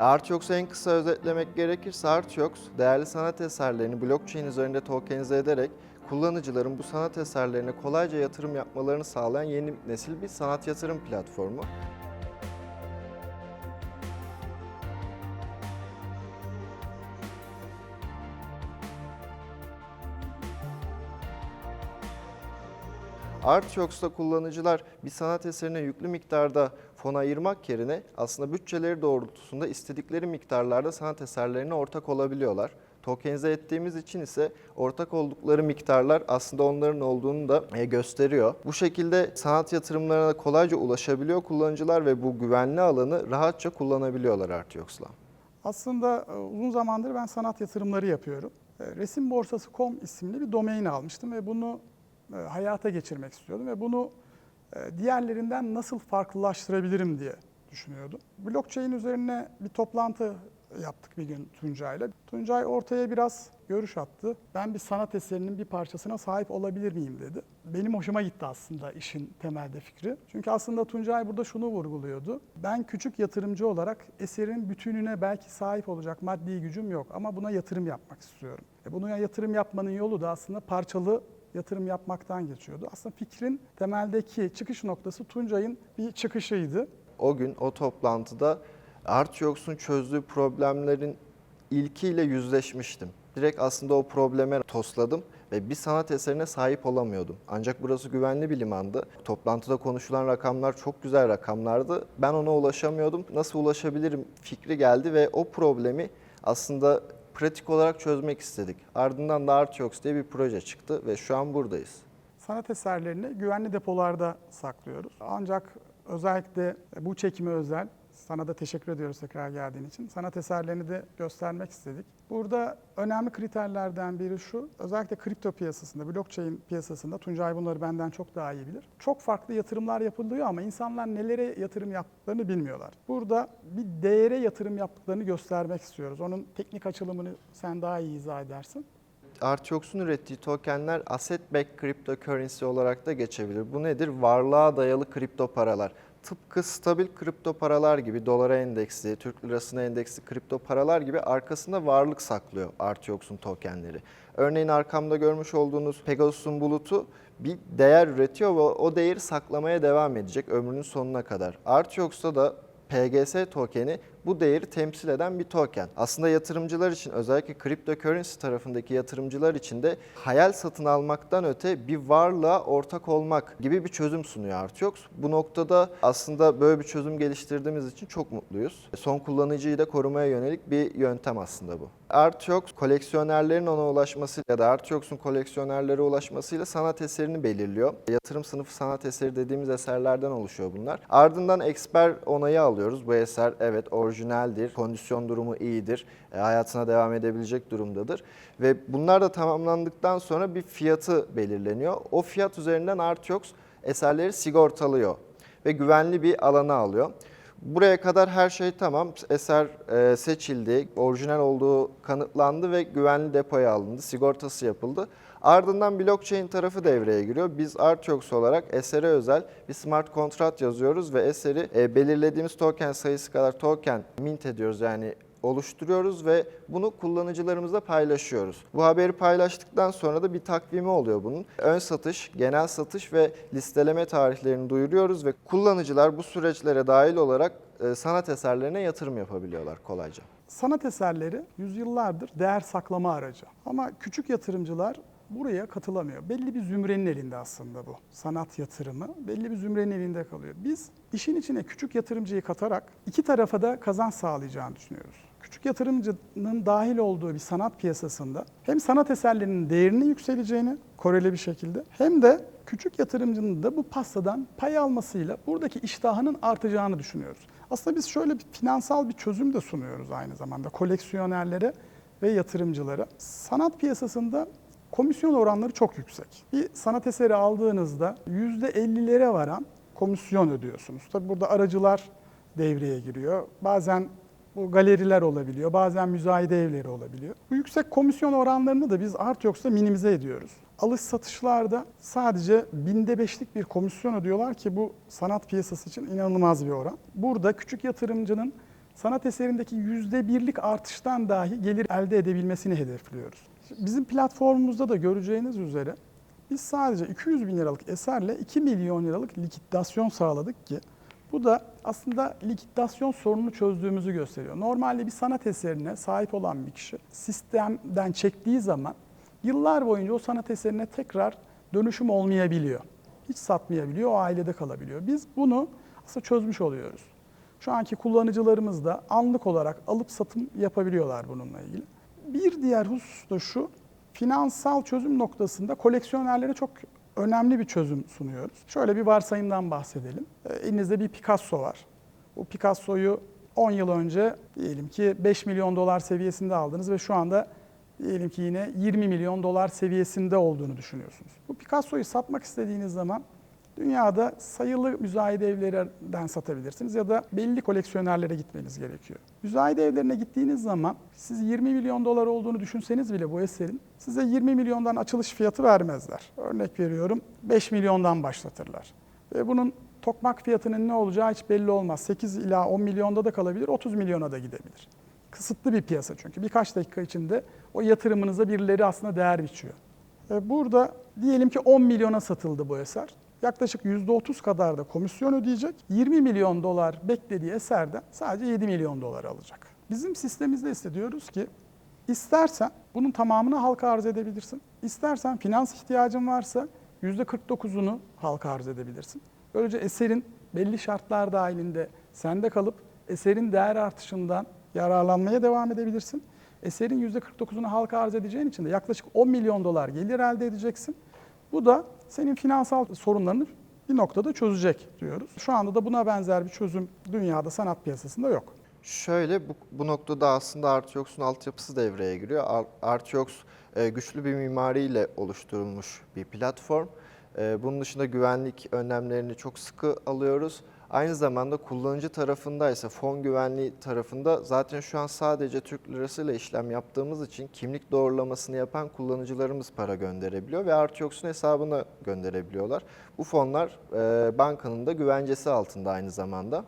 Artyox'u en kısa özetlemek gerekirse Artyox, değerli sanat eserlerini blockchain üzerinde tokenize ederek kullanıcıların bu sanat eserlerine kolayca yatırım yapmalarını sağlayan yeni nesil bir sanat yatırım platformu. Artyox'ta kullanıcılar bir sanat eserine yüklü miktarda fon ayırmak yerine aslında bütçeleri doğrultusunda istedikleri miktarlarda sanat eserlerine ortak olabiliyorlar. Tokenize ettiğimiz için ise ortak oldukları miktarlar aslında onların olduğunu da e, gösteriyor. Bu şekilde sanat yatırımlarına kolayca ulaşabiliyor kullanıcılar ve bu güvenli alanı rahatça kullanabiliyorlar Artyox'la. Aslında e, uzun zamandır ben sanat yatırımları yapıyorum. E, Resimborsası.com isimli bir domain almıştım ve bunu hayata geçirmek istiyordum ve bunu e, diğerlerinden nasıl farklılaştırabilirim diye düşünüyordum. Blockchain üzerine bir toplantı yaptık bir gün Tuncay'la. Tuncay ortaya biraz görüş attı. Ben bir sanat eserinin bir parçasına sahip olabilir miyim dedi. Benim hoşuma gitti aslında işin temelde fikri. Çünkü aslında Tuncay burada şunu vurguluyordu. Ben küçük yatırımcı olarak eserin bütününe belki sahip olacak maddi gücüm yok ama buna yatırım yapmak istiyorum. E buna yatırım yapmanın yolu da aslında parçalı yatırım yapmaktan geçiyordu. Aslında fikrin temeldeki çıkış noktası Tuncay'ın bir çıkışıydı. O gün o toplantıda Artyox'un çözdüğü problemlerin ilkiyle yüzleşmiştim. Direkt aslında o probleme tosladım ve bir sanat eserine sahip olamıyordum. Ancak burası güvenli bir limandı. Toplantıda konuşulan rakamlar çok güzel rakamlardı. Ben ona ulaşamıyordum. Nasıl ulaşabilirim fikri geldi ve o problemi aslında pratik olarak çözmek istedik. Ardından da Artyox diye bir proje çıktı ve şu an buradayız. Sanat eserlerini güvenli depolarda saklıyoruz. Ancak özellikle bu çekime özel, sana da teşekkür ediyoruz tekrar geldiğin için. Sanat eserlerini de göstermek istedik. Burada önemli kriterlerden biri şu, özellikle kripto piyasasında, blockchain piyasasında, Tuncay bunları benden çok daha iyi bilir. Çok farklı yatırımlar yapılıyor ama insanlar nelere yatırım yaptıklarını bilmiyorlar. Burada bir değere yatırım yaptıklarını göstermek istiyoruz. Onun teknik açılımını sen daha iyi izah edersin. Artyox'un ürettiği tokenler asset backed cryptocurrency olarak da geçebilir. Bu nedir? Varlığa dayalı kripto paralar. Tıpkı stabil kripto paralar gibi dolara endeksli, Türk lirasına endeksli kripto paralar gibi arkasında varlık saklıyor Artyox'un tokenleri. Örneğin arkamda görmüş olduğunuz Pegasus'un bulutu bir değer üretiyor ve o değeri saklamaya devam edecek ömrünün sonuna kadar. Artyox'ta da PGS tokeni bu değeri temsil eden bir token. Aslında yatırımcılar için özellikle cryptocurrency tarafındaki yatırımcılar için de hayal satın almaktan öte bir varlığa ortak olmak gibi bir çözüm sunuyor Artyox. Bu noktada aslında böyle bir çözüm geliştirdiğimiz için çok mutluyuz. Son kullanıcıyı da korumaya yönelik bir yöntem aslında bu. Artyox koleksiyonerlerin ona ulaşması ya da Artyox'un koleksiyonerlere ulaşmasıyla sanat eserini belirliyor. Yatırım sınıfı sanat eseri dediğimiz eserlerden oluşuyor bunlar. Ardından eksper onayı alıyoruz. Bu eser evet orijinaldir, kondisyon durumu iyidir, e, hayatına devam edebilecek durumdadır. Ve bunlar da tamamlandıktan sonra bir fiyatı belirleniyor. O fiyat üzerinden Artyox eserleri sigortalıyor ve güvenli bir alana alıyor. Buraya kadar her şey tamam. Eser e, seçildi, orijinal olduğu kanıtlandı ve güvenli depoya alındı, sigortası yapıldı. Ardından blockchain tarafı devreye giriyor. Biz Artyox olarak esere özel bir smart kontrat yazıyoruz ve eseri e, belirlediğimiz token sayısı kadar token mint ediyoruz yani oluşturuyoruz ve bunu kullanıcılarımızla paylaşıyoruz. Bu haberi paylaştıktan sonra da bir takvimi oluyor bunun. Ön satış, genel satış ve listeleme tarihlerini duyuruyoruz ve kullanıcılar bu süreçlere dahil olarak e, sanat eserlerine yatırım yapabiliyorlar kolayca. Sanat eserleri yüzyıllardır değer saklama aracı. Ama küçük yatırımcılar buraya katılamıyor. Belli bir zümrenin elinde aslında bu. Sanat yatırımı belli bir zümrenin elinde kalıyor. Biz işin içine küçük yatırımcıyı katarak iki tarafa da kazanç sağlayacağını düşünüyoruz. Küçük yatırımcının dahil olduğu bir sanat piyasasında hem sanat eserlerinin değerinin yükseleceğini koreli bir şekilde hem de küçük yatırımcının da bu pastadan pay almasıyla buradaki iştahının artacağını düşünüyoruz. Aslında biz şöyle bir finansal bir çözüm de sunuyoruz aynı zamanda koleksiyonerlere ve yatırımcılara. Sanat piyasasında komisyon oranları çok yüksek. Bir sanat eseri aldığınızda %50'lere varan komisyon ödüyorsunuz. Tabi burada aracılar devreye giriyor. Bazen bu galeriler olabiliyor, bazen müzayede evleri olabiliyor. Bu yüksek komisyon oranlarını da biz Artyox'ta minimize ediyoruz. Alış satışlarda sadece binde beşlik bir komisyon ödüyorlar ki bu sanat piyasası için inanılmaz bir oran. Burada küçük yatırımcının sanat eserindeki yüzde birlik artıştan dahi gelir elde edebilmesini hedefliyoruz. Bizim platformumuzda da göreceğiniz üzere biz sadece 200 bin liralık eserle 2 milyon liralık likidasyon sağladık ki bu da aslında likidasyon sorununu çözdüğümüzü gösteriyor. Normalde bir sanat eserine sahip olan bir kişi sistemden çektiği zaman yıllar boyunca o sanat eserine tekrar dönüşüm olmayabiliyor. Hiç satmayabiliyor, o ailede kalabiliyor. Biz bunu aslında çözmüş oluyoruz. Şu anki kullanıcılarımız da anlık olarak alıp satım yapabiliyorlar bununla ilgili. Bir diğer husus da şu, finansal çözüm noktasında koleksiyonerlere çok önemli bir çözüm sunuyoruz. Şöyle bir varsayımdan bahsedelim. Ee, Elinizde bir Picasso var. Bu Picasso'yu 10 yıl önce diyelim ki 5 milyon dolar seviyesinde aldınız ve şu anda diyelim ki yine 20 milyon dolar seviyesinde olduğunu düşünüyorsunuz. Bu Picasso'yu satmak istediğiniz zaman dünyada sayılı müzayede evlerinden satabilirsiniz ya da belli koleksiyonerlere gitmeniz gerekiyor. Müzayede evlerine gittiğiniz zaman siz 20 milyon dolar olduğunu düşünseniz bile bu eserin size 20 milyondan açılış fiyatı vermezler. Örnek veriyorum 5 milyondan başlatırlar. Ve bunun tokmak fiyatının ne olacağı hiç belli olmaz. 8 ila 10 milyonda da kalabilir, 30 milyona da gidebilir. Kısıtlı bir piyasa çünkü. Birkaç dakika içinde o yatırımınıza birileri aslında değer biçiyor. E, Burada diyelim ki 10 milyona satıldı bu eser. Yaklaşık %30 kadar da komisyon ödeyecek. 20 milyon dolar beklediği eserden sadece 7 milyon dolar alacak. Bizim sistemimizde ise diyoruz ki istersen bunun tamamını halka arz edebilirsin. İstersen finans ihtiyacın varsa %49'unu halka arz edebilirsin. Böylece eserin belli şartlar dahilinde sende kalıp eserin değer artışından yararlanmaya devam edebilirsin. Eserin %49'unu halka arz edeceğin için de yaklaşık 10 milyon dolar gelir elde edeceksin. Bu da senin finansal sorunlarını bir noktada çözecek diyoruz. Şu anda da buna benzer bir çözüm dünyada sanat piyasasında yok. Şöyle bu, bu noktada aslında Artiox'un altyapısı devreye giriyor. Ar- Artiox e, güçlü bir mimariyle oluşturulmuş bir platform. E, bunun dışında güvenlik önlemlerini çok sıkı alıyoruz. Aynı zamanda kullanıcı tarafında ise fon güvenliği tarafında zaten şu an sadece Türk lirasıyla işlem yaptığımız için kimlik doğrulamasını yapan kullanıcılarımız para gönderebiliyor ve Artiox'un hesabına gönderebiliyorlar. Bu fonlar e, bankanın da güvencesi altında aynı zamanda.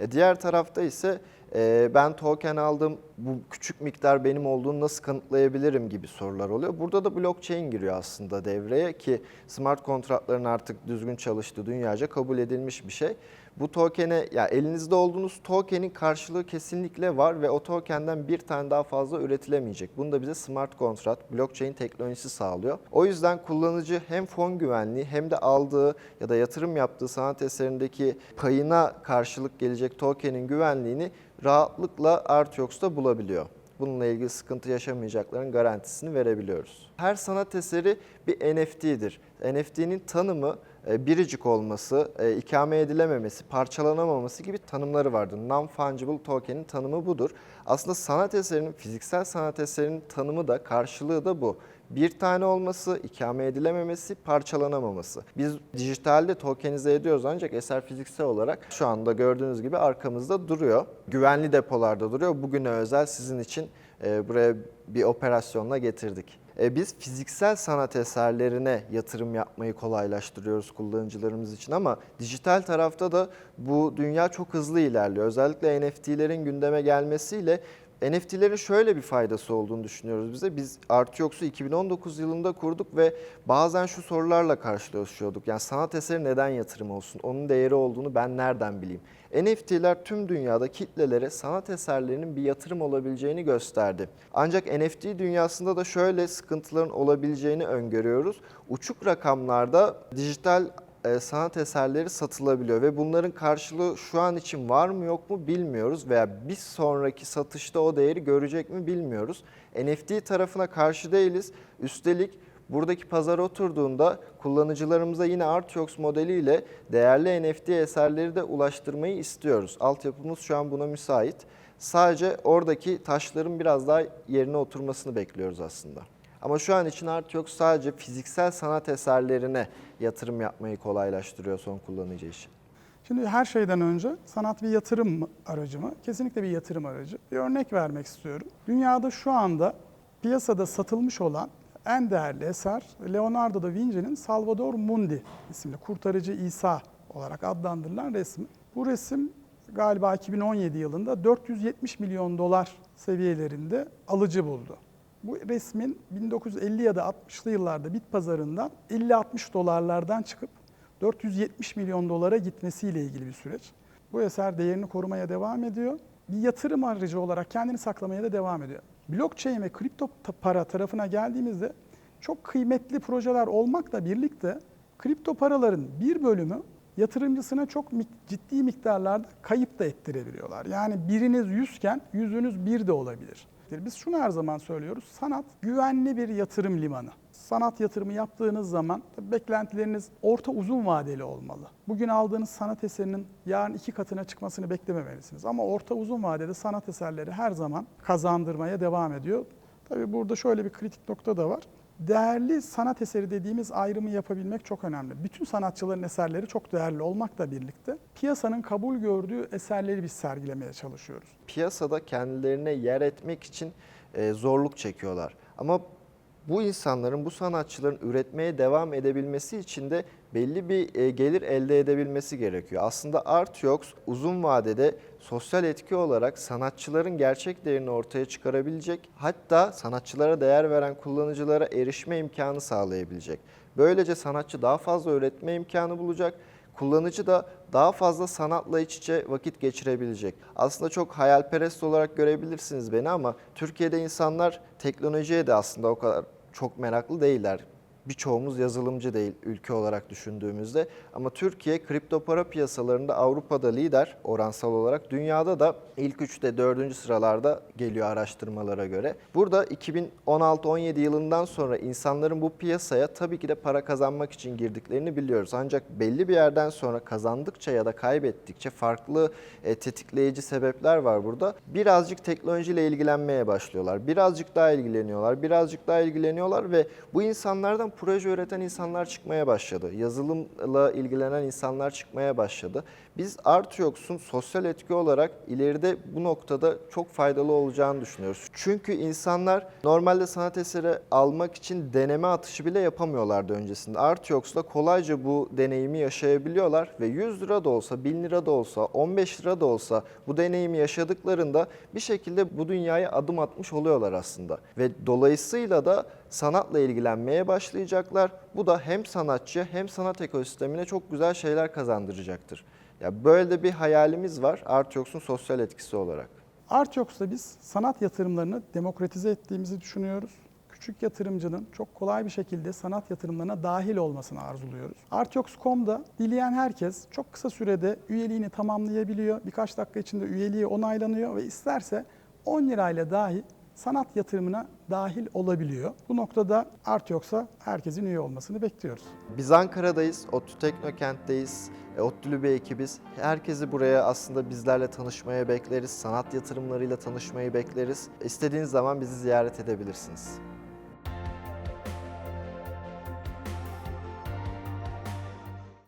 E, diğer tarafta ise e, ben token aldım, bu küçük miktar benim olduğunu nasıl kanıtlayabilirim gibi sorular oluyor. Burada da blockchain giriyor aslında devreye ki smart kontratların artık düzgün çalıştığı dünyaca kabul edilmiş bir şey. Bu tokene, ya elinizde olduğunuz tokenin karşılığı kesinlikle var ve o tokenden bir tane daha fazla üretilemeyecek. Bunu da bize smart kontrat, blockchain teknolojisi sağlıyor. O yüzden kullanıcı hem fon güvenliği hem de aldığı ya da yatırım yaptığı sanat eserindeki payına karşılık gelecek tokenin güvenliğini rahatlıkla Artiox'ta bulabiliyor. Bununla ilgili sıkıntı yaşamayacakların garantisini verebiliyoruz. Her sanat eseri bir NFT'dir. NFT'nin tanımı e, biricik olması, e, ikame edilememesi, parçalanamaması gibi tanımları vardır. Non-fungible token'in tanımı budur. Aslında sanat eserinin, fiziksel sanat eserinin tanımı da, karşılığı da bu. Bir tane olması, ikame edilememesi, parçalanamaması. Biz dijitalde tokenize ediyoruz ancak eser fiziksel olarak şu anda gördüğünüz gibi arkamızda duruyor. Güvenli depolarda duruyor. Bugüne özel sizin için e, buraya bir operasyonla getirdik. E, Biz fiziksel sanat eserlerine yatırım yapmayı kolaylaştırıyoruz kullanıcılarımız için ama dijital tarafta da bu dünya çok hızlı ilerliyor. Özellikle NFT'lerin gündeme gelmesiyle NFT'lerin şöyle bir faydası olduğunu düşünüyoruz bize. Biz Artiox'u 2019 yılında kurduk ve bazen şu sorularla karşılaşıyorduk. Yani sanat eseri neden yatırım olsun? Onun değeri olduğunu ben nereden bileyim? NFT'ler tüm dünyada kitlelere sanat eserlerinin bir yatırım olabileceğini gösterdi. Ancak NFT dünyasında da şöyle sıkıntıların olabileceğini öngörüyoruz. Uçuk rakamlarda dijital e, sanat eserleri satılabiliyor ve bunların karşılığı şu an için var mı yok mu bilmiyoruz veya bir sonraki satışta o değeri görecek mi bilmiyoruz. NFT tarafına karşı değiliz. Üstelik buradaki pazar oturduğunda kullanıcılarımıza yine Artiox modeliyle değerli NFT eserleri de ulaştırmayı istiyoruz. Altyapımız şu an buna müsait. Sadece oradaki taşların biraz daha yerine oturmasını bekliyoruz aslında. Ama şu an için Artiox sadece fiziksel sanat eserlerine yatırım yapmayı kolaylaştırıyor son kullanıcı için. Şimdi her şeyden önce sanat bir yatırım aracı mı? Kesinlikle bir yatırım aracı. Bir örnek vermek istiyorum. Dünyada şu anda piyasada satılmış olan en değerli eser Leonardo da Vinci'nin Salvador Mundi isimli Kurtarıcı İsa olarak adlandırılan resmi. Bu resim galiba 2017 yılında 470 milyon dolar seviyelerinde alıcı buldu. Bu resmin 1950 ya da 60'lı yıllarda bit pazarından 50-60 dolarlardan çıkıp 470 milyon dolara gitmesiyle ilgili bir süreç. Bu eser değerini korumaya devam ediyor. Bir yatırım aracı olarak kendini saklamaya da devam ediyor. Blockchain ve kripto para tarafına geldiğimizde çok kıymetli projeler olmakla birlikte kripto paraların bir bölümü yatırımcısına çok ciddi miktarlarda kayıp da ettirebiliyorlar. Yani biriniz 100 iken yüzünüz bir de olabilir. Biz şunu her zaman söylüyoruz. Sanat güvenli bir yatırım limanı. Sanat yatırımı yaptığınız zaman beklentileriniz orta uzun vadeli olmalı. Bugün aldığınız sanat eserinin yarın iki katına çıkmasını beklememelisiniz. Ama orta uzun vadede sanat eserleri her zaman kazandırmaya devam ediyor. Tabii burada şöyle bir kritik nokta da var. Değerli sanat eseri dediğimiz ayrımı yapabilmek çok önemli. Bütün sanatçıların eserleri çok değerli olmakla birlikte piyasanın kabul gördüğü eserleri biz sergilemeye çalışıyoruz. Piyasada kendilerine yer etmek için e, zorluk çekiyorlar. Ama bu insanların, bu sanatçıların üretmeye devam edebilmesi için de belli bir e, gelir elde edebilmesi gerekiyor. Aslında Artyox uzun vadede sosyal etki olarak sanatçıların gerçek değerini ortaya çıkarabilecek, hatta sanatçılara değer veren kullanıcılara erişme imkanı sağlayabilecek. Böylece sanatçı daha fazla üretme imkanı bulacak, kullanıcı da daha fazla sanatla iç içe vakit geçirebilecek. Aslında çok hayalperest olarak görebilirsiniz beni ama Türkiye'de insanlar teknolojiye de aslında o kadar çok meraklı değiller. Birçoğumuz yazılımcı değil ülke olarak düşündüğümüzde. Ama Türkiye kripto para piyasalarında Avrupa'da lider oransal olarak. Dünyada da ilk 3'te 4. sıralarda geliyor araştırmalara göre. Burada 2016-17 yılından sonra insanların bu piyasaya tabii ki de para kazanmak için girdiklerini biliyoruz. Ancak belli bir yerden sonra kazandıkça ya da kaybettikçe farklı e, tetikleyici sebepler var burada. Birazcık teknolojiyle ilgilenmeye başlıyorlar. Birazcık daha ilgileniyorlar. Birazcık daha ilgileniyorlar ve bu insanlardan proje üreten insanlar çıkmaya başladı. Yazılımla ilgilenen insanlar çıkmaya başladı. Biz Artyox'un sosyal etki olarak ileride bu noktada çok faydalı olacağını düşünüyoruz. Çünkü insanlar normalde sanat eseri almak için deneme atışı bile yapamıyorlardı öncesinde. Artyox'la kolayca bu deneyimi yaşayabiliyorlar ve 100 lira da olsa, 1000 lira da olsa, 15 lira da olsa bu deneyimi yaşadıklarında bir şekilde bu dünyaya adım atmış oluyorlar aslında. Ve dolayısıyla da sanatla ilgilenmeye başlayacaklar. Bu da hem sanatçıya hem sanat ekosistemine çok güzel şeyler kazandıracaktır. Ya böyle de bir hayalimiz var Artyox'un sosyal etkisi olarak. Artyox'ta biz sanat yatırımlarını demokratize ettiğimizi düşünüyoruz. Küçük yatırımcının çok kolay bir şekilde sanat yatırımlarına dahil olmasını arzuluyoruz. Artyox.com'da dileyen herkes çok kısa sürede üyeliğini tamamlayabiliyor. Birkaç dakika içinde üyeliği onaylanıyor ve isterse 10 lirayla dahi sanat yatırımına dahil olabiliyor. Bu noktada Artyox'a herkesin üye olmasını bekliyoruz. Biz Ankara'dayız, ODTÜ Teknokent'teyiz, e, ODTÜ'lü bir ekibiz. Herkesi buraya aslında bizlerle tanışmaya bekleriz, sanat yatırımlarıyla tanışmayı bekleriz. İstediğiniz zaman bizi ziyaret edebilirsiniz.